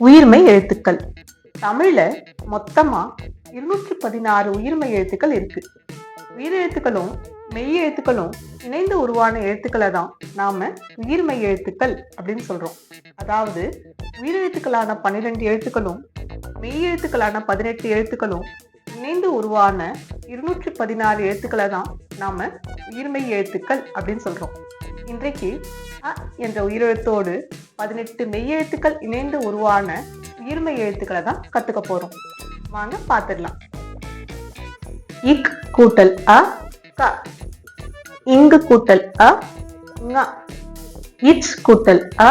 உயிர்மை எழுத்துக்கள். தமிழ்ல மொத்தமா இருநூற்றி பதினாறு உயிர்மை எழுத்துக்கள் இருக்கு. உயிரெழுத்துக்களும் மெய் எழுத்துக்களும் இணைந்து உருவான எழுத்துக்களை தான் நாம உயிர்மெய் எழுத்துக்கள் அப்படின்னு சொல்றோம். அதாவது உயிரெழுத்துக்களான பன்னிரெண்டு எழுத்துக்களும் மெய் எழுத்துக்களான பதினெட்டு எழுத்துக்களும் இணைந்து உருவான இருநூற்றி பதினாறு எழுத்துக்களை தான் நாம உயிர்மெய் எழுத்துக்கள் அப்படின்னு சொல்றோம். இன்றைக்கு அ என்ற உயிரெழுத்தோடு பதினெட்டு மெய்யெழுத்துக்கள் இணைந்து உருவான உயிர்மை எழுத்துக்களை தான் கத்துக்க போறோம். வாங்க பார்த்துடலாம் இக் கூட்டல் அ க. இங்கு கூட்டல் அ ங. இச் கூட்டல் அ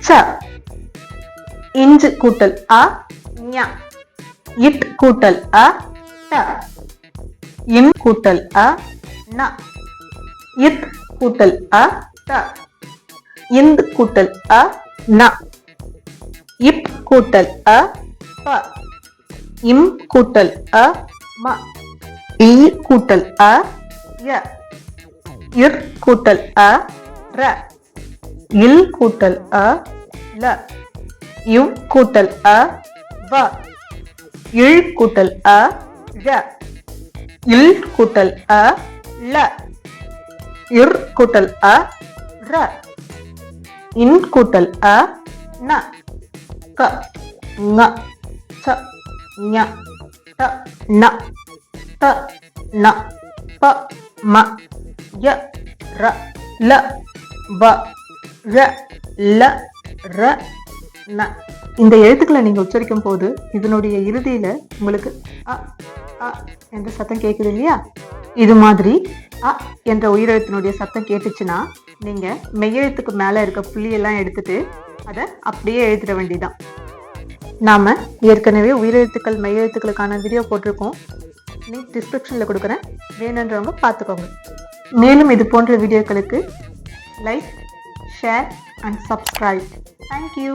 ச. இஞ்சு கூட்டல் அ ஞ. இட் கூட்டல் அ ட. இன் கூட்டல் அ ந. இத் கூட்டல் அ த இந்து கூட்டல் அ ந இப் கூட்டல் அ ப இம் கூட்டல் அ ம இ கூட்டல் அ ய இர் கூட்டல் அ ர இல் கூட்டல் அ ல இவ் கூட்டல் அ வ இழ் கூட்டல் அ ழ இல் கூட்டல் அ ல இர் கூட்டல் அ ர. இன் கூட்டல் அ ந க ங ச ஞ ட ந த ந ப ம ய ர ல வ ர ல ர ந. இந்த எழுத்துக்களை நீங்க உச்சரிக்கும் போது இதனுடைய இறுதியில உங்களுக்கு அ அ என்ற சத்தம் கேட்குது இல்லையா? இது மாதிரி அ என்ற உயிரெழுத்தினுடைய சத்தம் கேட்டுச்சுன்னா நீங்க மெய்யெழுத்துக்கு மேல இருக்க புள்ளியெல்லாம் எடுத்துட்டு அதை அப்படியே எழுதிட வேண்டியதான் நாம ஏற்கனவே உயிரெழுத்துக்கள் மெய்யெழுத்துக்களுக்கான வீடியோ போட்டிருக்கோம். லிங்க் டிஸ்கிரிப்ஷன்ல கொடுக்குறேன். வேணுன்றவங்க பார்த்துக்கோங்க மேலும் இது போன்ற வீடியோக்களுக்கு like share and subscribe thank you